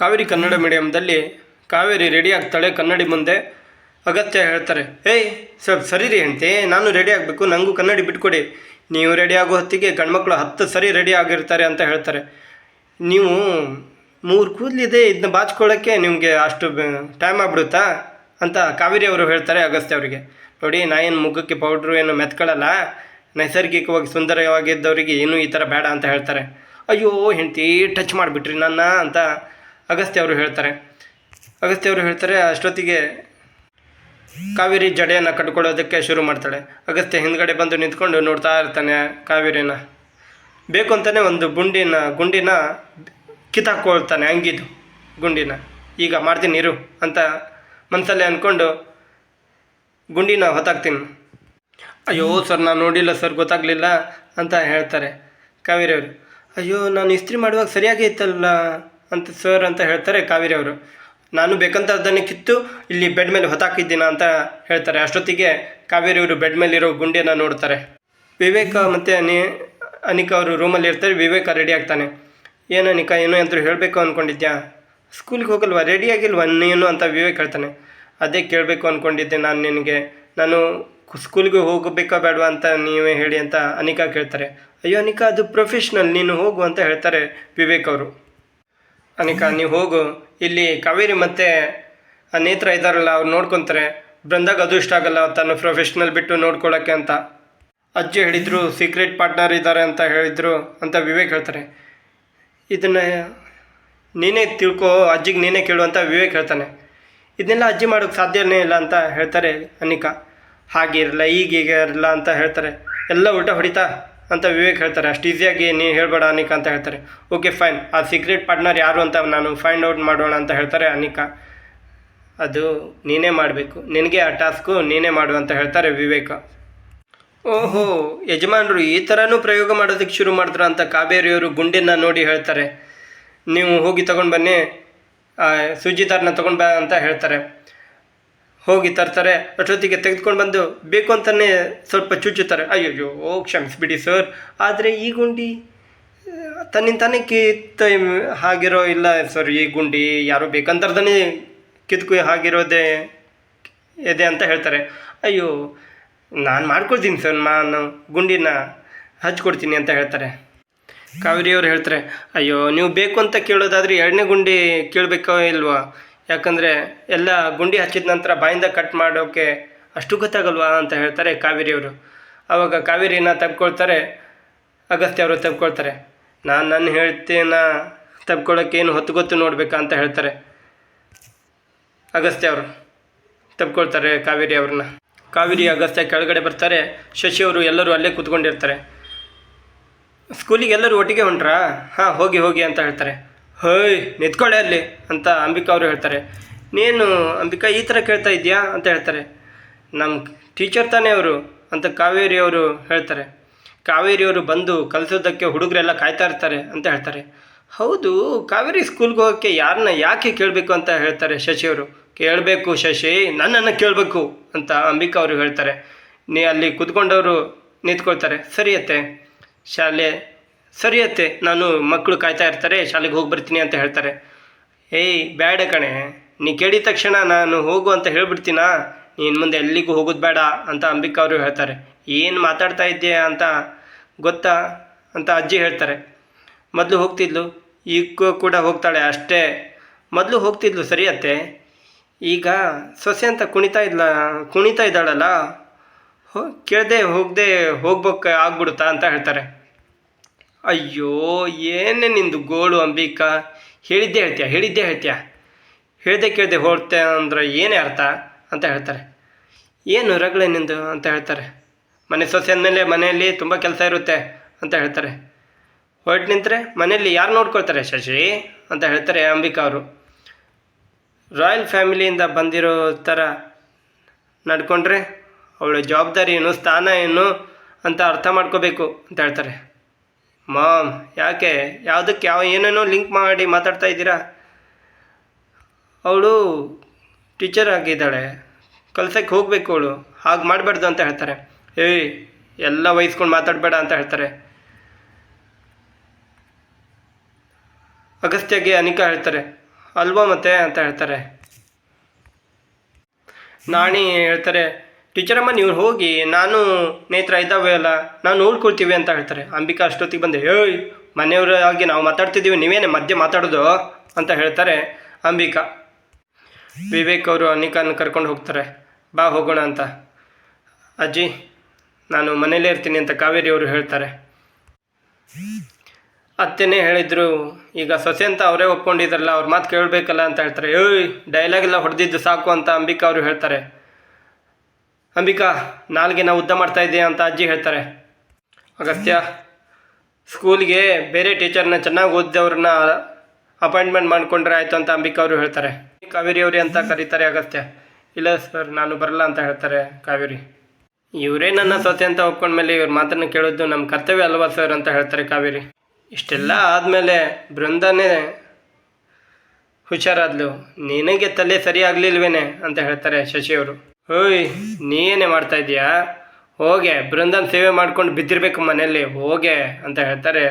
ಕಾವೇರಿ ಕನ್ನಡ ಮೀಡಿಯಮ್ದಲ್ಲಿ ಕಾವೇರಿ ರೆಡಿ ಆಗ್ತಾಳೆ ಕನ್ನಡಿ ಮುಂದೆ ಅಗತ್ಯ ಹೇಳ್ತಾರೆ. ಏಯ್ ಸ್ವಲ್ಪ ಸರಿ ರೀ ಹೆಂಡ್ತಿ, ನಾನು ರೆಡಿ ಆಗಬೇಕು ನನಗೂ ಕನ್ನಡಿ ಬಿಟ್ಕೊಡಿ. ನೀವು ರೆಡಿ ಆಗೋ ಹೊತ್ತಿಗೆ ಗಂಡ್ಮಕ್ಳು ಹತ್ತು ಸರಿ ರೆಡಿ ಆಗಿರ್ತಾರೆ ಅಂತ ಹೇಳ್ತಾರೆ. ನೀವು ಮೂರು ಕೂದಲಿದೆ ಇದನ್ನ ಬಾಚ್ಕೊಳ್ಳೋಕ್ಕೆ ನಿಮಗೆ ಅಷ್ಟು ಟೈಮ್ ಆಗ್ಬಿಡುತ್ತಾ ಅಂತ ಕಾವೇರಿ ಅವರು ಹೇಳ್ತಾರೆ ಅಗಸ್ತ್ಯ ಅವರಿಗೆ. ನೋಡಿ, ನಾ ಏನು ಮುಖಕ್ಕೆ ಪೌಡ್ರು ಏನು ಮೆತ್ಕೊಳ್ಳಲ್ಲ, ನೈಸರ್ಗಿಕವಾಗಿ ಸುಂದರವಾಗಿದ್ದವರಿಗೆ ಏನೂ ಈ ಥರ ಬೇಡ ಅಂತ ಹೇಳ್ತಾರೆ. ಅಯ್ಯೋ, ಹೆಂಡತಿ ಟಚ್ ಮಾಡಿಬಿಟ್ರಿ ನನ್ನ ಅಂತ ಅಗಸ್ತ್ಯ ಅವರು ಹೇಳ್ತಾರೆ. ಅಗಸ್ತ್ಯ ಅವರು ಹೇಳ್ತಾರೆ ಅಷ್ಟೊತ್ತಿಗೆ ಕಾವೇರಿ ಜಡೆಯನ್ನು ಕಟ್ಕೊಳ್ಳೋದಕ್ಕೆ ಶುರು ಮಾಡ್ತಾಳೆ. ಅಗಸ್ತ್ಯ ಹಿಂದ್ಗಡೆ ಬಂದು ನಿಂತ್ಕೊಂಡು ನೋಡ್ತಾ ಇರ್ತಾನೆ ಕಾವೇರಿನ ಬೇಕು ಅಂತಲೇ ಒಂದು ಗುಂಡಿನ ಗುಂಡಿನ ಕಿತ್ತಾಕೊಳ್ತಾನೆ ಅಂಗಿದು ಗುಂಡಿನ. ಈಗ ಮಾಡ್ತೀನಿ, ಇರು ಅಂತ ಮನಸ್ಸಲ್ಲೇ ಅಂದ್ಕೊಂಡು ಗುಂಡಿನ ಹೊತ್ತಾಕ್ತೀನಿ. ಅಯ್ಯೋ ಸರ್, ನಾನು ನೋಡಿಲ್ಲ ಸರ್, ಗೊತ್ತಾಗಲಿಲ್ಲ ಅಂತ ಹೇಳ್ತಾರೆ ಕಾವೇರಿಯವರು. ಅಯ್ಯೋ, ನಾನು ಇಸ್ತ್ರಿ ಮಾಡುವಾಗ ಸರಿಯಾಗಿ ಇತ್ತಲ್ಲ. ಅಂತ ಸರ್ ಅಂತ ಹೇಳ್ತಾರೆ ಕಾವೇರಿ ಅವರು. ನಾನು ಬೇಕಂತ ಅದನ್ನು ಕಿತ್ತು ಇಲ್ಲಿ ಬೆಡ್ ಮೇಲೆ ಹೊತ್ತಾಕಿದ್ದೀನ ಅಂತ ಹೇಳ್ತಾರೆ. ಅಷ್ಟೊತ್ತಿಗೆ ಕಾವೇರಿ ಅವರು ಬೆಡ್ ಮೇಲಿರೋ ಗುಂಡಿಯನ್ನು ನೋಡ್ತಾರೆ. ವಿವೇಕ ಮತ್ತು ಅನಿ, ಅನಿಕಾ ಅವರು ರೂಮಲ್ಲಿ ಇರ್ತಾರೆ. ವಿವೇಕ ರೆಡಿ ಆಗ್ತಾನೆ. ಏನು ಅನಿಕಾ, ಏನು ಅಂತ ಹೇಳಬೇಕು ಅಂದ್ಕೊಂಡಿದ್ಯಾ ಸ್ಕೂಲಿಗೆ ಹೋಗಲ್ವಾ? ರೆಡಿ ಆಗಿಲ್ವಾ ನೀನು ಅಂತ ವಿವೇಕ್ ಹೇಳ್ತಾನೆ. ಅದೇ ಕೇಳಬೇಕು ಅಂದ್ಕೊಂಡಿದ್ದೆ ನಾನು ನಿನಗೆ. ನಾನು ಸ್ಕೂಲ್ಗೆ ಹೋಗಬೇಕಾ ಬೇಡವಾ ಅಂತ ನೀವೇ ಹೇಳಿ ಅಂತ ಅನಿಕಾ ಕೇಳ್ತಾರೆ. ಅಯ್ಯೋ ಅನಿಕಾ, ಅದು ಪ್ರೊಫೆಷ್ನಲ್ ನೀನು ಹೋಗು ಅಂತ ಹೇಳ್ತಾರೆ ವಿವೇಕ್ ಅವರು. ಅನಿಕಾ, ನೀವು ಹೋಗು. ಇಲ್ಲಿ ಕಾವೇರಿ ಮತ್ತೆ ನೇತ್ರ ಇದ್ದಾರಲ್ಲ, ಅವ್ರು ನೋಡ್ಕೊತಾರೆ. ಬೃಂದಾಗ ಅದು ಇಷ್ಟ ಆಗಲ್ಲ, ತನ್ನ ಪ್ರೊಫೆಷ್ನಲ್ ಬಿಟ್ಟು ನೋಡ್ಕೊಳ್ಳೋಕ್ಕೆ ಅಂತ. ಅಜ್ಜಿ ಹೇಳಿದರು ಸೀಕ್ರೆಟ್ ಪಾರ್ಟ್ನರ್ ಇದ್ದಾರೆ ಅಂತ ಹೇಳಿದರು ಅಂತ ವಿವೇಕ್ ಹೇಳ್ತಾರೆ. ಇದನ್ನು ನೀನೇ ತಿಳ್ಕೊ, ಅಜ್ಜಿಗೆ ನೀನೇ ಕೇಳು ಅಂತ ವಿವೇಕ್ ಹೇಳ್ತಾನೆ. ಇದನ್ನೆಲ್ಲ ಅಜ್ಜಿ ಮಾಡೋಕ್ಕೆ ಸಾಧ್ಯನೇ ಇಲ್ಲ ಅಂತ ಹೇಳ್ತಾರೆ ಅನಿಕಾ. ಹಾಗೆ ಇರಲ್ಲ, ಹೀಗೆ ಇರಲ್ಲ ಅಂತ ಹೇಳ್ತಾರೆ. ಎಲ್ಲ ಊಟ ಹೊಡಿತಾ ಅಂತ ವಿವೇಕ್ ಹೇಳ್ತಾರೆ. ಅಷ್ಟು ಈಸಿಯಾಗಿ ನೀನು ಹೇಳಬೇಡ ಅನಿಕಾ ಅಂತ ಹೇಳ್ತಾರೆ. ಓಕೆ ಫೈನ್ ಆ ಸೀಕ್ರೆಟ್ ಪಾರ್ಟ್ನರ್ ಯಾರು ಅಂತ ನಾನು ಫೈಂಡ್ ಔಟ್ ಮಾಡೋಣ ಅಂತ ಹೇಳ್ತಾರೆ ಅನಿಕಾ. ಅದು ನೀನೇ ಮಾಡಬೇಕು. ನಿನಗೆ ಆ ಟಾಸ್ಕು ನೀನೇ ಮಾಡು ಅಂತ ಹೇಳ್ತಾರೆ ವಿವೇಕ. ಓಹೋ, ಯಜಮಾನರು ಈ ಥರನೂ ಪ್ರಯೋಗ ಮಾಡೋದಕ್ಕೆ ಶುರು ಮಾಡಿದ್ರು ಅಂತ ಕಾವೇರಿಯವರು ಗುಂಡಿನ ನೋಡಿ ಹೇಳ್ತಾರೆ. ನೀವು ಹೋಗಿ ತಗೊಂಡು ಬನ್ನಿ. ಸುಜಿತಾರನ್ನ ತಗೊಂಡು ಬಾ ಅಂತ ಹೇಳ್ತಾರೆ. ಹೋಗಿ ತರ್ತಾರೆ, ಅಷ್ಟೊತ್ತಿಗೆ ತೆಗೆದುಕೊಂಡು ಬಂದು, ಬೇಕು ಅಂತಲೇ ಸ್ವಲ್ಪ ಚುಚ್ಚುತ್ತಾರೆ. ಅಯ್ಯೋಯ್ಯೋ ಓ ಕ್ಷಮಿಸ್ಬಿಡಿ ಸರ್. ಆದರೆ ಈ ಗುಂಡಿ, ತನ್ನಿಂದ ತಾನೇ ಕಿತ್ತ ಹಾಗಿರೋ, ಇಲ್ಲ ಸರ್, ಈ ಗುಂಡಿ ಯಾರೋ ಬೇಕಂತಾರ್ದೇ ಕಿತ್ಕು ಹಾಗಿರೋದೇ, ಇದೆ ಅಂತ ಹೇಳ್ತಾರೆ. ಅಯ್ಯೋ, ನಾನು ಮಾಡ್ಕೊಳ್ತೀನಿ ಸರ್, ನಾನು ಗುಂಡಿನ ಹಚ್ಕೊಡ್ತೀನಿ ಅಂತ ಹೇಳ್ತಾರೆ. ಕಾವೇರಿಯವರು ಹೇಳ್ತಾರೆ, ಅಯ್ಯೋ, ನೀವು ಬೇಕು ಅಂತ ಕೇಳೋದಾದ್ರೆ ಎರಡನೇ ಗುಂಡಿ ಕೇಳಬೇಕೋ ಇಲ್ವಾ? ಯಾಕಂದರೆ ಎಲ್ಲ ಗುಂಡಿ ಹಚ್ಚಿದ ನಂತರ ಬಾಯಿಂದ ಕಟ್ ಮಾಡೋಕ್ಕೆ ಅಷ್ಟು ಗೊತ್ತಾಗಲ್ವಾ ಅಂತ ಹೇಳ್ತಾರೆ ಕಾವೇರಿಯವರು. ಆವಾಗ ಕಾವೇರಿನ ತಪ್ಕೊಳ್ತಾರೆ ಅಗಸ್ತ್ಯ ಅವರು ತಪ್ಕೊಳ್ತಾರೆ ನಾನು ನನ್ನ ಹೇಳ್ತೀನ ತಪ್ಕೊಳ್ಳೋಕೆ ಏನು ಹೊತ್ತು ಗೊತ್ತು ನೋಡಬೇಕಾ ಅಂತ ಹೇಳ್ತಾರೆ. ಅಗಸ್ತ್ಯ ಅವರು ತಪ್ಕೊಳ್ತಾರೆ ಕಾವೇರಿ ಅವ್ರನ್ನ. ಕಾವೇರಿ ಅಗಸ್ತ್ಯ ಕೆಳಗಡೆ ಬರ್ತಾರೆ, ಶಶಿ ಅವರು ಎಲ್ಲರೂ ಅಲ್ಲೇ ಕೂತ್ಕೊಂಡಿರ್ತಾರೆ. ಸ್ಕೂಲಿಗೆ ಎಲ್ಲರೂ ಒಟ್ಟಿಗೆ ಹೊಂಟ್ರಾ ಹಾಂ, ಹೋಗಿ ಹೋಗಿ ಅಂತ ಹೇಳ್ತಾರೆ. ಹೇಯ್ ನಿಂತ್ಕೊಳ್ಳೆ ಅಲ್ಲಿ ಅಂತ ಅಂಬಿಕಾ ಅವರು ಹೇಳ್ತಾರೆ. ನೀನು ಅಂಬಿಕಾ ಈ ಥರ ಕೇಳ್ತಾ ಇದೆಯಾ ಅಂತ ಹೇಳ್ತಾರೆ. ನಮ್ಮ ಟೀಚರ್ ತಾನೇ ಅವರು ಅಂತ ಕಾವೇರಿ ಅವರು ಹೇಳ್ತಾರೆ. ಕಾವೇರಿ ಅವರು ಬಂದು ಕಲಿಸೋದಕ್ಕೆ ಹುಡುಗರೆಲ್ಲ ಕಾಯ್ತಾ ಇರ್ತಾರೆ ಅಂತ ಹೇಳ್ತಾರೆ. ಹೌದು, ಕಾವೇರಿ ಸ್ಕೂಲ್ಗೆ ಹೋಗೋಕ್ಕೆ ಯಾರನ್ನ ಯಾಕೆ ಕೇಳಬೇಕು ಅಂತ ಹೇಳ್ತಾರೆ ಶಶಿ ಅವರು. ಕೇಳಬೇಕು ಶಶಿ, ನನ್ನನ್ನು ಕೇಳಬೇಕು ಅಂತ ಅಂಬಿಕಾ ಅವರು ಹೇಳ್ತಾರೆ. ನೀ ಅಲ್ಲಿ ಕೂತ್ಕೊಂಡವರು ನಿಂತ್ಕೊಳ್ತಾರೆ. ಸರಿಯತ್ತೆ ಶಾಲೆ ಸರಿಯತ್ತೆ ನಾನು ಮಕ್ಕಳು ಕಾಯ್ತಾ ಇರ್ತಾರೆ, ಶಾಲೆಗೆ ಹೋಗಿ ಬರ್ತೀನಿ ಅಂತ ಹೇಳ್ತಾರೆ. ಏಯ್ ಬೇಡ ಕಣೆ. ನೀ ಕೇಳಿದ ತಕ್ಷಣ ನಾನು ಹೋಗು ಅಂತ ಹೇಳ್ಬಿಡ್ತೀನಾ? ನೀನು ಮುಂದೆ ಎಲ್ಲಿಗೂ ಹೋಗೋದು ಬೇಡ ಅಂತ ಅಂಬಿಕಾ ಅವರು ಹೇಳ್ತಾರೆ. ಏನು ಮಾತಾಡ್ತಾ ಇದ್ದೀಯಾ ಅಂತ ಗೊತ್ತಾ ಅಂತ ಅಜ್ಜಿ ಹೇಳ್ತಾರೆ. ಮೊದಲು ಹೋಗ್ತಿದ್ಲು ಈಗ ಕೂಡ ಹೋಗ್ತಾಳೆ ಅಷ್ಟೇ. ಮೊದಲು ಹೋಗ್ತಿದ್ಲು ಸರಿಯತ್ತೆ ಈಗ ಸೊಸೆ ಅಂತ ಕುಣಿತಾ ಇದ್ಲ, ಕುಣಿತಾ ಇದ್ದಾಳಲ್ಲ? ಹೋ, ಕೇಳದೆ ಹೋಗದೆ ಹೋಗ್ಬೇಕು ಆಗ್ಬಿಡುತ್ತಾ ಅಂತ ಹೇಳ್ತಾರೆ. ಅಯ್ಯೋ, ಏನೇ ನಿಂದು ಗೋಳು ಅಂಬಿಕಾ? ಹೇಳಿದ್ದೆ ಹೇಳ್ತೀಯ? ಹೇಳಿದ್ದೆ ಹೇಳ್ತೀಯ? ಹೇಳ್ದೆ ಕೇಳ್ದೆ ಹೊರತೆ ಅಂದ್ರೆ ಏನೇ ಅರ್ಥ ಅಂತ ಹೇಳ್ತಾರೆ. ಏನು ರಗಳೆ ನಿಂದು ಅಂತ ಹೇಳ್ತಾರೆ. ಮನೆ ಸೊಸೆ ಅಂದಮೇಲೆ ಮನೆಯಲ್ಲಿ ತುಂಬ ಕೆಲಸ ಇರುತ್ತೆ ಅಂತ ಹೇಳ್ತಾರೆ. ಹೊರಟು ನಿಂತರೆ ಮನೆಯಲ್ಲಿ ಯಾರು ನೋಡ್ಕೊಳ್ತಾರೆ? ಶಶಿ ಅಂತ ಹೇಳ್ತಾರೆ ಅಂಬಿಕಾ ಅವರು. ರಾಯಲ್ ಫ್ಯಾಮಿಲಿಯಿಂದ ಬಂದಿರೋ ಥರ ನಡ್ಕೊಂಡ್ರೆ ಅವಳ ಜವಾಬ್ದಾರಿ ಏನು ಸ್ಥಾನ ಏನು ಅಂತ ಅರ್ಥ ಮಾಡ್ಕೋಬೇಕು ಅಂತ ಹೇಳ್ತಾರೆ. ಮಾಮ್, ಯಾಕೆ? ಯಾವುದಕ್ಕೆ? ಯಾವ ಏನೇನೋ ಲಿಂಕ್ ಮಾಡಿ ಮಾತಾಡ್ತಾ ಇದ್ದೀರಾ? ಅವಳು ಟೀಚರ್ ಆಗಿದ್ದಾಳೆ. ಕಲ್ಸಕ್ಕೆ ಹೋಗಬೇಕು ಅವಳು. ಹಾಗೆ ಮಾಡಬಾರ್ದು ಅಂತ ಹೇಳ್ತಾರೆ. ಏಯ್, ಎಲ್ಲ ವಹಿಸ್ಕೊಂಡು ಮಾತಾಡಬೇಡ ಅಂತ ಹೇಳ್ತಾರೆ. ಅಗಸ್ತ್ಯಗೆ ಅನಿಕಾ ಹೇಳ್ತಾರೆ. ಅಲ್ವಾ ಮತ್ತೆ? ಅಂತ ಹೇಳ್ತಾರೆ. ನಾಣಿ ಹೇಳ್ತಾರೆ. ಟೀಚರಮ್ಮ ನೀವು ಹೋಗಿ, ನಾನು ನೇತ್ರ ಇದ್ದಾವೆ ಅಲ್ಲ, ನಾವು ನೋಡ್ಕೊಳ್ತೀವಿ ಅಂತ ಹೇಳ್ತಾರೆ. ಅಂಬಿಕಾ ಅಷ್ಟೊತ್ತಿಗೆ ಬಂದೆ, ಏಯ್, ಮನೆಯವರ ಆಗಿ ನಾವು ಮಾತಾಡ್ತಿದ್ದೀವಿ, ನೀವೇನೇ ಮಧ್ಯೆ ಮಾತಾಡೋದು? ಅಂತ ಹೇಳ್ತಾರೆ ಅಂಬಿಕಾ. ವಿವೇಕ್ ಅವರು ಅನಿಕಾನ ಕರ್ಕೊಂಡು ಹೋಗ್ತಾರೆ, ಬಾ, ಹೋಗೋಣ ಅಂತ. ಅಜ್ಜಿ, ನಾನು ಮನೇಲೇ ಇರ್ತೀನಿ ಅಂತ ಕಾವೇರಿ ಅವರು ಹೇಳ್ತಾರೆ. ಅತ್ತೆನೇ ಹೇಳಿದ್ರು, ಈಗ ಸೊಸೆ ಅಂತ ಅವರೇ ಒಪ್ಕೊಂಡಿದ್ರಲ್ಲ, ಅವ್ರ ಮಾತು ಕೇಳಬೇಕಲ್ಲ ಅಂತ ಹೇಳ್ತಾರೆ. ಏಯ್ ಡೈಲಾಗ್ ಎಲ್ಲ ಹೊಡೆದಿದ್ದು ಸಾಕು ಅಂತ ಅಂಬಿಕಾ ಅವರು ಹೇಳ್ತಾರೆ. ಅಂಬಿಕಾ, ನಾಲ್ಗೆ ನಾವು ಉದ್ದ ಮಾಡ್ತಾ ಇದ್ದೆ ಅಂತ ಅಜ್ಜಿ ಹೇಳ್ತಾರೆ. ಅಗತ್ಯ ಸ್ಕೂಲ್ಗೆ ಬೇರೆ ಟೀಚರ್ನ ಚೆನ್ನಾಗಿ ಓದಿದವ್ರನ್ನ ಅಪಾಯಿಂಟ್ಮೆಂಟ್ ಮಾಡಿಕೊಂಡ್ರೆ ಆಯಿತು ಅಂತ ಅಂಬಿಕಾ ಅವರು ಹೇಳ್ತಾರೆ. ಕಾವೇರಿ ಅವರೇ ಅಂತ ಕರೀತಾರೆ ಅಗತ್ಯ ಇಲ್ಲ ಸರ್, ನಾನು ಬರಲ್ಲ ಅಂತ ಹೇಳ್ತಾರೆ ಕಾವೇರಿ. ಇವರೇ ನನ್ನ ಸೊಸೆ ಅಂತ ಒಪ್ಕೊಂಡ್ಮೇಲೆ ಇವ್ರ ಮಾತನ್ನು ಕೇಳೋದು ನಮ್ಮ ಕರ್ತವ್ಯ ಅಲ್ವಾ ಸರ್ ಅಂತ ಹೇಳ್ತಾರೆ ಕಾವೇರಿ. ಇಷ್ಟೆಲ್ಲ ಆದಮೇಲೆ ಬೃಂದನೇ ಹುಷಾರಾದ್ಲು. ನಿನಗೆ ತಲೆ ಸರಿ ಆಗ್ಲಿಲ್ವೇನೆ ಅಂತ ಹೇಳ್ತಾರೆ ಶಶಿಯವರು ಓಯ್ ನೀನೇ ಮಾಡ್ತಾ ಇದೀಯಾ ಹೋಗೆ ಬೃಂದನ್ ಸೇವೆ ಮಾಡ್ಕೊಂಡು ಬಿದ್ದಿರ್ಬೇಕು ಮನೆಯಲ್ಲಿ ಹೋಗೆ ಅಂತ ಹೇಳ್ತಾರೆ.